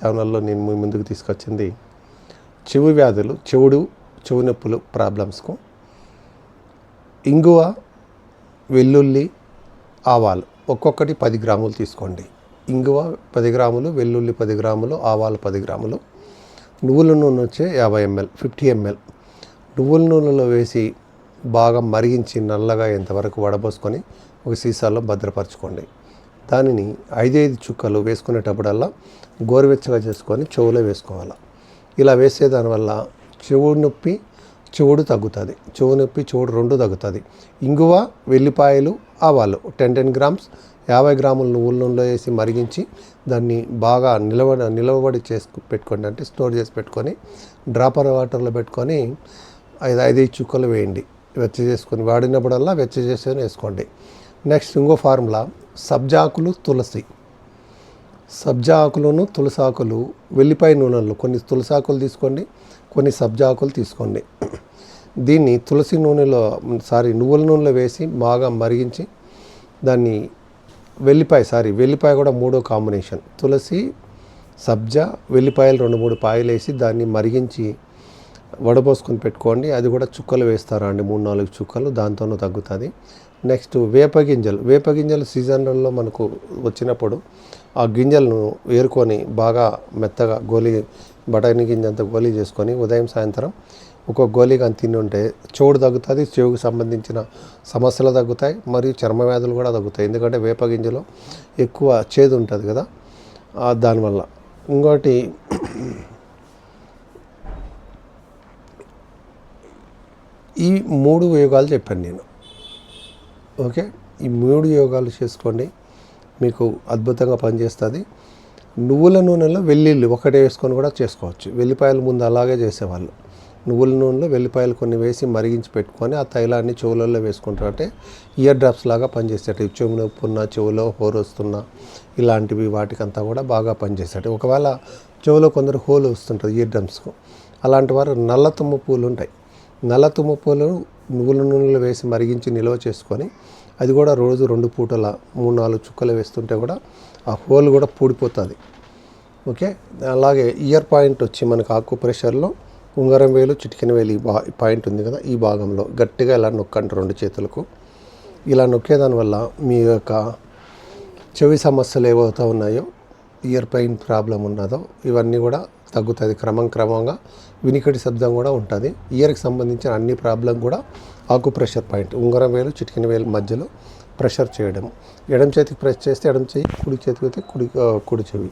ఛానల్లో నేను మీ ముందుకు తీసుకొచ్చింది చెవు వ్యాధులు చెవుడు చెవు నొప్పులు ప్రాబ్లమ్స్కు. ఇంగువ వెల్లుల్లి ఆవాలు ఒక్కొక్కటి పది గ్రాములు తీసుకోండి. ఇంగువ పది గ్రాములు వెల్లుల్లి పది గ్రాములు ఆవాలు పది గ్రాములు. నువ్వుల నూనె వచ్చే యాభై ఎంఎల్ ఫిఫ్టీ ఎంఎల్. నువ్వుల నూనెలో వేసి బాగా మరిగించి నల్లగా ఎంతవరకు వడబోసుకొని ఒక సీసాలో భద్రపరచుకోండి. దానిని ఐదైదు చుక్కలు వేసుకునేటప్పుడల్లా గోరువెచ్చగా చేసుకొని చెవులో వేసుకోవాలి. ఇలా వేసే దానివల్ల చెవు నొప్పి చెవుడు తగ్గుతుంది. చెవు నొప్పి చెవుడు రెండు తగ్గుతుంది. ఇంగువ వెల్లిపాయలు ఆవాలు టెన్ టెన్ గ్రామ్స్ యాభై గ్రాముల నువ్వుల నూనెలో వేసి మరిగించి దాన్ని బాగా నిలవ నిలవబడి చేసుకు పెట్టుకోండి. అంటే స్టోర్ చేసి పెట్టుకొని డ్రాపర్ వాటర్లో పెట్టుకొని ఐదు ఐదు చుక్కలు వేయండి. వెచ్చ చేసుకొని వాడినప్పుడల్లా వెచ్చ చేసుకొని వేసుకోండి. నెక్స్ట్ ఇంకో ఫార్ములా. సబ్జాకులు తులసి. సబ్జాకులను తులసాకులు వెల్లిపాయ నూనెలు కొన్ని తులసాకులు తీసుకోండి కొన్ని సబ్జా ఆకులు తీసుకోండి. దీన్ని తులసి నూనెలో సారీ నువ్వుల నూనెలో వేసి బాగా మరిగించి దాన్ని వెల్లిపాయ సారీ వెల్లిపాయ కూడా మూడో కాంబినేషన్. తులసి సబ్జా వెల్లిపాయలు రెండు మూడు పాయలు వేసి దాన్ని మరిగించి వడపోసుకొని పెట్టుకోండి. అది కూడా చుక్కలు వేస్తారా అండి? మూడు నాలుగు చుక్కలు దాంతోనూ తగ్గుతుంది. నెక్స్ట్ వేప గింజలు. వేప గింజలు సీజన్లలో మనకు వచ్చినప్పుడు ఆ గింజలను ఏరుకొని బాగా మెత్తగా గోలీ బఠానీ గింజ అంతా గోలీ చేసుకొని ఉదయం సాయంత్రం ఒక గోళీ తిని ఉంటే చెవుడు తగ్గుతుంది చెవుకు సంబంధించిన సమస్యలు తగ్గుతాయి మరియు చర్మ వ్యాధులు కూడా తగ్గుతాయి. ఎందుకంటే వేప గింజలో ఎక్కువ చేదు ఉంటుంది కదా దానివల్ల. ఇంకోటి ఈ మూడు యోగాలు చెప్పాను నేను. ఓకే? ఈ మూడు యోగాలు చేసుకోండి. మీకు అద్భుతంగా పనిచేస్తుంది. నువ్వుల నూనెలో వెల్లుల్లి ఒకటే వేసుకొని కూడా చేసుకోవచ్చు. వెల్లిపాయలు ముందు అలాగే చేసేవాళ్ళు. నువ్వుల నూనెలో వెల్లిపాయలు కొన్ని వేసి మరిగించి పెట్టుకొని ఆ తైలాన్ని చెవులలో వేసుకుంటారంటే ఇయర్ డ్రాప్స్ లాగా పనిచేసేట చెవు నొప్పి ఉన్న చెవులో హోర్ వస్తున్నా ఇలాంటివి వాటికంతా కూడా బాగా పనిచేస్తాయి ఒకవేళ చెవులో కొందరు హోల్ వస్తుంటుంది ఇయర్ డ్రమ్స్కు అలాంటి వారు నల్ల తుమ్మ పూలు ఉంటాయి. నల్ల తుమ్మ పూలు నువ్వుల నూనెలు వేసి మరిగించి నిల్వ చేసుకొని అది కూడా రోజు రెండు పూటల మూడు నాలుగు చుక్కలు వేస్తుంటే కూడా ఆ హోల్ కూడా పూడిపోతుంది. ఓకే? అలాగే ఇయర్ పాయింట్ వచ్చి మనకు ఆకు ప్రెషర్లో ఉంగరం వేలు చిటికెన వేలు ఈ బా పాయింట్ ఉంది కదా ఈ భాగంలో గట్టిగా ఇలా నొక్కండి రెండు చేతులకు. ఇలా నొక్కేదాని వల్ల మీ యొక్క చెవి సమస్యలు ఏవైతే ఉన్నాయో ఇయర్ పెయిన్ ప్రాబ్లం ఉన్నదో ఇవన్నీ కూడా తగ్గుతుంది. క్రమం క్రమంగా వినికిడి శబ్దం కూడా ఉంటుంది. ఇయర్కి సంబంధించిన అన్ని ప్రాబ్లం కూడా ఆకు ప్రెషర్ పాయింట్ ఉంగరం వేలు చిటికిన వేలు మధ్యలో ప్రెషర్ చేయడం. ఎడం చేతికి ప్రెస్ చేస్తే ఎడం చేయి కుడి చేతికి అయితే కుడి కుడి చెవి.